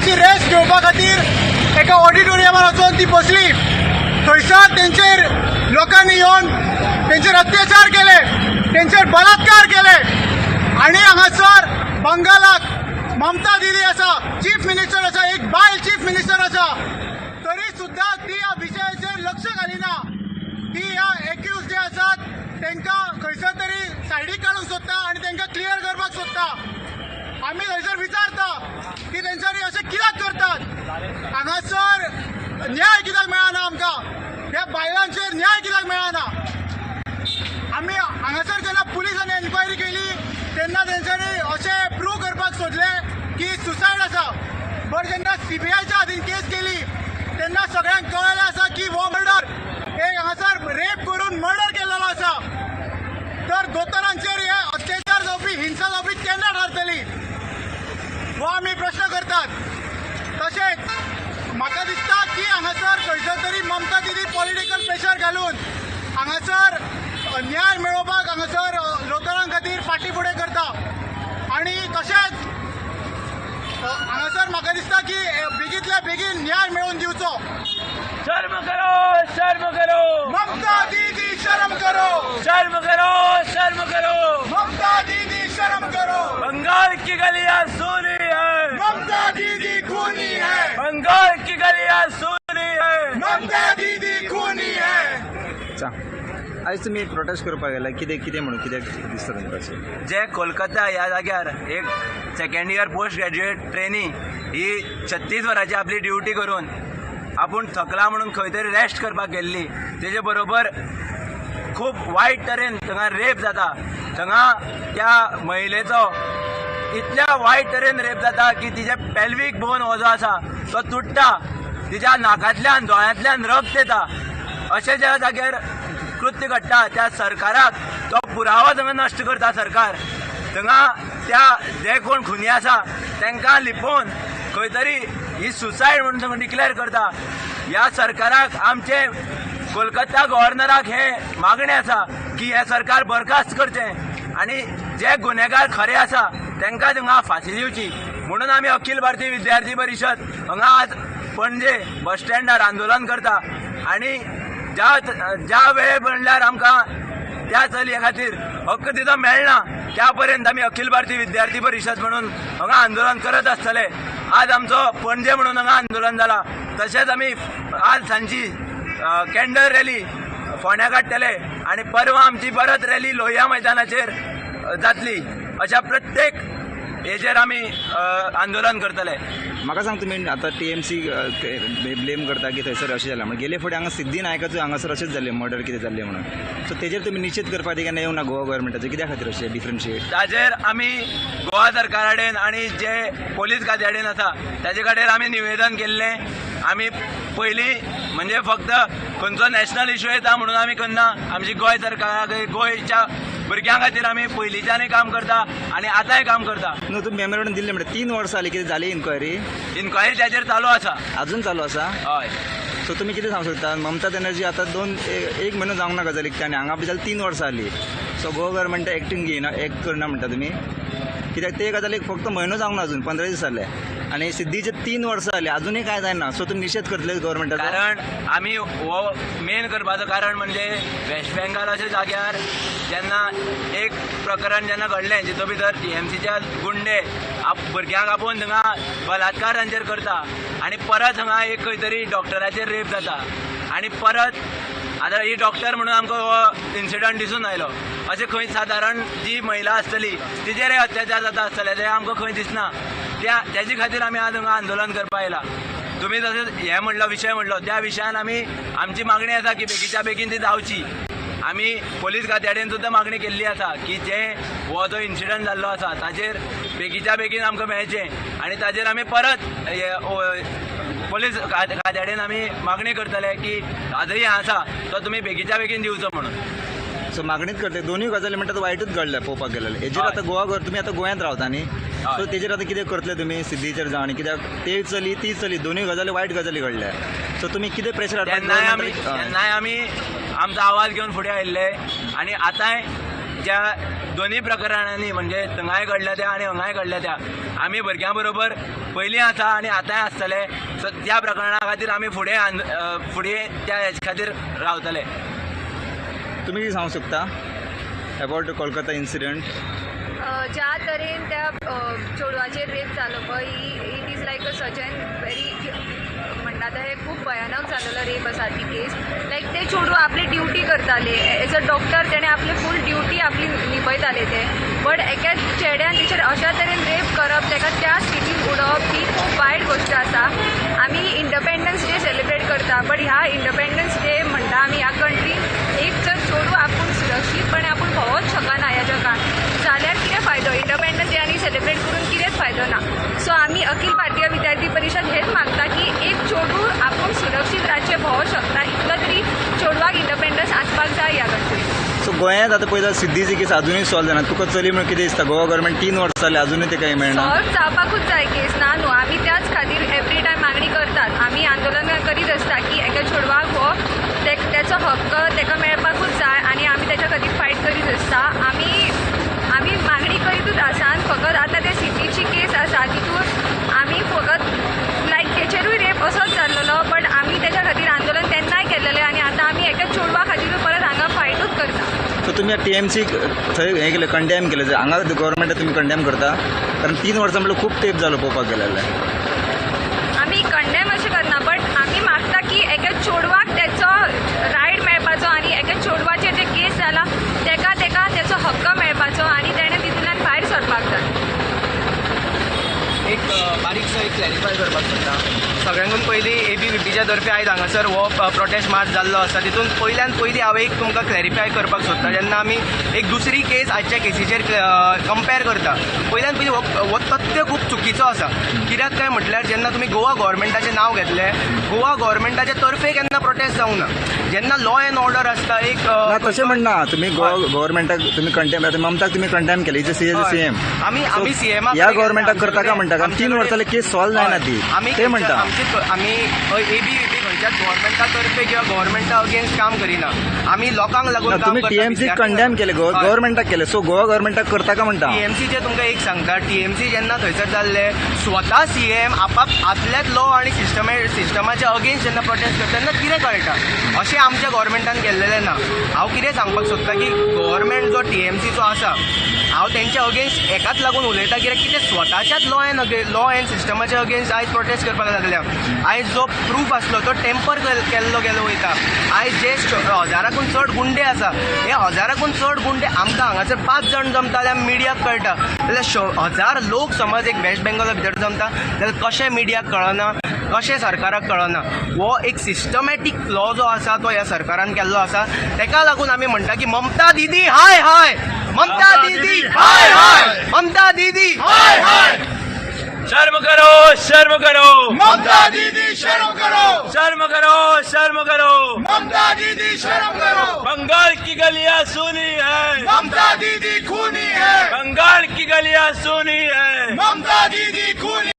कोणाची रेस्ट घेवपा खातीर एका ऑडिटोरियमार वचून ती बसली. थंयसर तेंचेर लोकांनी येवन तेंचेर अत्याचार केले तेंचेर बलात्कार केले. आणि हांगासर बंगालाक ममता दिदी आसा चीफ मिनिस्टर आसा एक बायल चीफ मिनिस्टर आसा तरी सुद्धा ती ह्या विशयाचेर लक्ष घालिना. ती ह्या एक्यूज जे आसात तांकां खंयसर तरी सायडीक काडूंक सोदता आनी तांकां क्लियर करपाक सोदता आमी थंयसर विचारता की थंयसर अशें कित्याक करतात हांगासर न्याय कित्याक मेळना आमकां ह्या बायलांचेर न्याय कित्याक मेळना आमी हांगासर जेन्ना पुलिसांनी एन्क्वायरी केली. तेन्ना तेंच्यांनी अशें प्रूव करपाक सोदले की सुसायड आसा. बट जेन्ना सीबीआयच्या हातीन केस केली तेन्ना सगळ्यांक कळलें आसा की हो मर्डर एक हांगासर रेप करून मर्डर केलेलो आसा. तर दोतोरांचेर हे अत्याचार जावपी हिंसा जावपी केन्ना थारतली हो आमी प्रश्न करतात. तशेंच म्हाका दिसता की हांगासर खंयसर तरी ममता दिदी पॉलिटिकल प्रेशर घालून हांगासर न्याय मेळोवपाक हांगासर अ, लोकांक खातीर फाटी फुडें करता. आनी तशेंच हांगासर म्हाका दिसता की बेगींतल्या बेगीन न्याय मेळोवन दिवचो शर्म करो शर्म करो. ममता दीदी शर्म करो. शर्म करो शर्म करो. ममता दीदी शर्म करो. बंगाल की गलियां सोनी ममता दीदी खूनी है। बंगाल की गलियां सोनी है। ममता दीदी खूनी है। चा आयज तुमी प्रोटेस्ट करपाक गेला कितें कितें म्हणून कित्याक दिसता तुमकां जे कोलकाता ह्या जाग्यार एक second year post graduate trainee ही छत्तीस वरांची आपली ड्युटी करून आपूण थकला म्हणून खंय तरी रेस्ट करपाक गेल्ली. तेजे बरोबर खूब वायट तरेन थंगा रेप जाता. थंगा त्या महिलेचो इतल्या वायट तरेन रेप जाता की तिचे पेल्वीक बोन हो जो आसा. तो तुट्टा तिच्या नाकांतल्यान दोळ्यांतल्यान रक्त येता. अशे ज्या जाग्यार कृत्य घडटा त्या सरकाराक तो पुरावो थंगा नश्ट करता सरकार. थंगा त्या जे कोण खुनी आसा तांकां लिपोवन खंय तरी ही सुसायड म्हणून थंगा डिक्लेअर करता. ह्या सरकाराक आमचे कोलकाता गव्हर्नराक हे मागणी आसा की हे सरकार बरखास्त करचें. आनी जे गुन्हेगार खरे आसा तांकां थंगा फाशी दिवची. म्हणून आमी अखिल भारतीय विद्यार्थी परिशद हांगा आज पणजे बस स्टँडार आंदोलन करता. आनी ज्या ज्या वेळे म्हणल्यार आमकां त्या चलये खातीर हक्क तिचो मेळना त्या पर्यंत आमी अखिल भारतीय विद्यार्थी परिशद म्हणून हांगा आंदोलन करत आसतले आज आमचो पणजे म्हणून हांगा आंदोलन जाला तशेंच आमी आज सांची कॅन्डल रॅली फोंड्या काडटले आनी परवा आमची परत रॅली लोहिया मैदानाचेर जातली. अशा प्रत्येक हेचेर आमी आंदोलन करतले म्हाका सांग तुमी आतां टी एम सी ब्लेम करता की थंयसर अशें जालें म्हणून गेले फुडें हांगा सिद्धी नायकाचो हांगासर अशेंच जालें मर्डर कितें जाल्लें म्हणून. सो तेजेर तुमी निश्चित करपाक केन्ना येवं ना गोवा गव्हर्मेंटाचो कित्या खातीर अशें डिफरन्शिएट ताजेर आमी गोवा सरकारा कडेन आनी जे पोलीस खात्या कडेन आसा ताजे कडेन आमी निवेदन केल्लें. आमी पयलीं म्हणजे फक्त खंयचो नॅशनल इश्यू येता म्हणून आमी करना आमची गोंय सरकाराक गोंयच्या भुरग्यां खातीर आमी पयलींच्यानय काम करता आनी आतांय काम करता. न्हू तुमी मेमोरेंडम दिल्लें म्हणटा तीन वर्सां जालीं कितें जाली इन्क्वायरी इन्क्वायरी ताजेर चालू आसा अजून चालू आसा हय. सो तुमी कितें सांगूंक शकता? ममता बॅनर्जी आतां दोन एक म्हयनो जावंक ना गजालीक ताणें हांगा बी जाल्यार तीन वर्सां जालीं सो गोवा गव्हर्मेंट एक्टींग घेयना एक्ट करना म्हणटा तुमी कित्याक ते गजालीक फक्त म्हयनो जावंक ना अजून पंदरा दीस जाले आनी सिद्धीचे तीन वर्सां जालीं अजुनूय कांय जायना. सो तुम्ही निशेध करतले गव्हर्मेंटाचो कारण आमी हो मेन करपाचो कारण म्हणजे वेस्ट बेंगाल अशा जाग्यार जेन्ना एक प्रकरण जेन्ना घडलें जितून भितर टी एम सीच्या गुंडे आप भुरग्यांक आपोवन थंगा बलात्कार तांचेर करता आनी परत हांगा एक खंय तरी डॉक्टराचेर रेप जाता. आनी परत आतां ही डॉक्टर म्हणून आमकां हो इन्सिडंट दिसून आयलो. अशें खंय सादारण जी महिला आसतली तिचेरय अत्याचार जाता आसतले ते आमकां खंय दिसना. त्या त्याची खातीर आमी आज हांगा आंदोलन करपा येयला तुम्ही तसेच हे म्हणलो विषय म्हणलो त्या विशयान आमी आमची मागणी आसा की बेगीच्या बेगीन ती जावची. आमी पोलीस खात्याडेन सुद्दां मागणी केल्ली आसा की जे हो जो इन्सिडंट जाल्लो आसा ताजेर बेगीच्या बेगीन आमकां मेळचें. आनी ताजेर आमी परत पोलीस खात्या खात्याडेन आमी मागणी करतले की आजही हे आसा तो तुमी बेगीच्या बेगीन दिवचो म्हणून. सो मागणीच करते दोनूय गजाली म्हणटा तो वायटूच घडलें पळोवपाक गेलें हेजेर. आतां गोवा गव्हर तुमी आतां गोंयांत रावता न्ही. सो तेजेर आतां कितें करतले तुमी सिद्धीचेर जावं आनी कित्याक ते चली ती चली. दोनूय गजाली वायट गजाली घडल्या. सो तुमी कितें प्रेशर आमी. तेन्नाय आमी आमचो आवाज घेवन फुडें आयिल्ले आनी आतांय त्या दोन्ही प्रकरणांनी म्हणजे थंगाय घडल्या त्या आणि हंगाय घडल्या त्या आमी भुरग्यां बरोबर पयलीं आसा आनी आतांय आसतले सो त्या प्रकरणा खातीर आमी फुडें फुडें त्या हेचे खातीर रावतले. तुम्ही सांगूंक शकता? अबावट कोलकाता इन्सिडंट ज्या तरेन त्या चेडवाचेर रेप जालो पळय ही it is like a such an very म्हणटा तर हे खूब भयानक जालेलो रेप आसा ती केस लायक ते चेडूं आपली ड्युटी करताले एज अ डॉक्टर तेणे आपली फूल ड्युटी आपली निभयताले ते. बट एका चेड्यान तिचेर अशा तरेन रेप करप ताका त्या स्थितीन उडोवप ही खूब वायट गोश्ट आसा आमी इंडपेंडन्स डे सेलिब्रेट करता बट ह्या इंडपेंडन्स डे म्हणटा आमी ह्या कंट्री एक जर चेडूं आपूण सुरक्षीतपणे आपूण भोंवूच शकना ह्या जगान जाल्यार कितें फायदो इंडिपेंडन्स डे आनी सेलिब्रेट करून कितेंच फायदो ना सो आमी अखिल भारतीय विद्यार्थी परिशद हेच मागता की एक चेडूं आपूण सुरक्षीत राज्य भोंवूं शकता इतलो तरी चेडवाक इंडिपेंडन्स आसपाक जाय ह्या कंट्रीन सो गोंयांत आतां पळयता सिद्धीची केस अजूनय सॉल्व जायना तुका चली म्हणून कितें दिसता? गोवा गव्हर्मेंट तीन वर्सां जाली अजूनय तेका हें मेळना सॉल्व जावपाकूच जाय केस ना न्हू आमी त्याच खातीर एवरी टायम मागणी करतात. आमी आंदोलन करीत आसता की एका चेडवाक हो ते- तेचो हक्क तेका मेळपाकूच जाय आनी आमी तेच्या खातीर फायट करीत आसता आमी आमी मागणी करीतूच आसा आनी फकत आतां ते सिटीची केस आसा तितून आमी फकत लायक तेचेरूय रेप असोच जाल्लो बट आमी तेच्या खातीर आंदोलन तेन्नाय केल्लेलें आनी आतां आमी एका चेडवा खातीर परत हांगा फायटूच करता सो तुमी टी एम सी थंय हें केलें कंडेम केलें. जर हांगा गव्हर्मेंटाक तुमी कंडेम करता. कारण तीन वर्सां म्हणल्यार खूब तेंप जालो पळोवपाक गेले जाल्यार आमी कंडेम अशें करना बट आमी मागता की एका चेडवाक तेचो रायट मेळपाचो आनी एका चेडवाचेर जे केस जाला तेका तेका तेचो हक्क मेळपाचो आनी तेणें तितूंतल्यान भायर सरपाक जाय एक बारीकसो एक क्लॅरिफाय करपाक सोदता सगळ्यांकून पयलीं ए बी व्ही पीच्या तर्फे आयज हांगासर हो प्रोटेस्ट मार्च जाल्लो आसा तितून पयल्यान पयलीं हांव एक तुमकां क्लॅरिफाय करपाक सोदता जेन्ना आमी एक दुसरी केस आजच्या केसीचेर कंपेर करता. पयल्यान पयलीं हो तथ्य खूब चुकीचो आसा कित्याक काय म्हटल्यार जेन्ना तुमी गोवा गव्हर्मेंटाचें नांव घेतलें गोवा गव्हर्मेंटाचे तर्फे केन्ना प्रोटेस्ट जावंक ना. जेन्ना लॉ अँड ऑर्डर आसता एक तशें म्हणना तुमी गोवा गव्हर्मेंटाक तुमी आतां ममताक तुमी कंडेम केली इज सी एज हय. सी एम आमी आमी सीएम ह्या गव्हर्मेंटाक करता काय म्हणटा कारण तीन वर्सां केस सॉल्व जायना ती. आमी ते म्हणटा आमची आमी ए बी व्ही खंयच्याच गव्हर्मेंटा तर्फे किंवा गव्हर्मेंटा अगेन्स्ट काम करिना आमी लोकांक लागून काम तुम्ही टीएमसी कंडेम केले गव्हर्मेंटाक केले. सो गोवा गव्हर्मेंटाक करता का म्हणटा. टीएमसीचे तुमकां एक सांगता टीएमसी जेन्ना थंयसर जाल्ले स्वता सीएम आपाप आतल्याच लॉ आनी सिस्टमे सिस्टमाच्या अगेन्स्ट जेन्ना प्रोटेस्ट करता तेन्ना कितें कळटा? अशें आमच्या गव्हर्मेंटान केल्लेलें ना. हांव कितें सांगपाक सोदता की गव्हर्मेंट जो टीएमसीचो आसा हांव तेंच्या अगेन्स्ट एकाच लागून उलयता कित्याक? कितें स्वताच्याच लॉ एन लॉ एन सिस्टमाच्या अगेन्स्ट आयज प्रोटेस्ट करपाक लागल्या. आयज जो प्रूफ आसलो तो टेम्पर केल्लो गेलो वयता आयज जे हजाराकून चड गुंडे आसा हे हजाराकून चड गुंडे आमकां हांगासर पांच जाण जमता जाल्यार मिडियाक कळटा जाल्यार श- हजार लोक समज एक वेस्ट बेंगॉला भितर जमता जाल्यार कशें मिडियाक कळना कशें सरकाराक कळना हो एक सिस्टमॅटीक लॉ जो आसा तो ह्या सरकारान केल्लो आसा तेका लागून आमी म्हणटा की ममता दिदी हाय हाय! ममता दिदी हाय! हाय! ममता दिदी हाय हाय! शर्म करो शर्म करो। ममता दीदी शर्म करो। शर्म करो शर्म करो। ममता दीदी शर्म करो। बंगाल की गलियां सुनी है। ममता दीदी खूनी है। बंगाल की गलियां सुनी है। ममता दीदी खूनी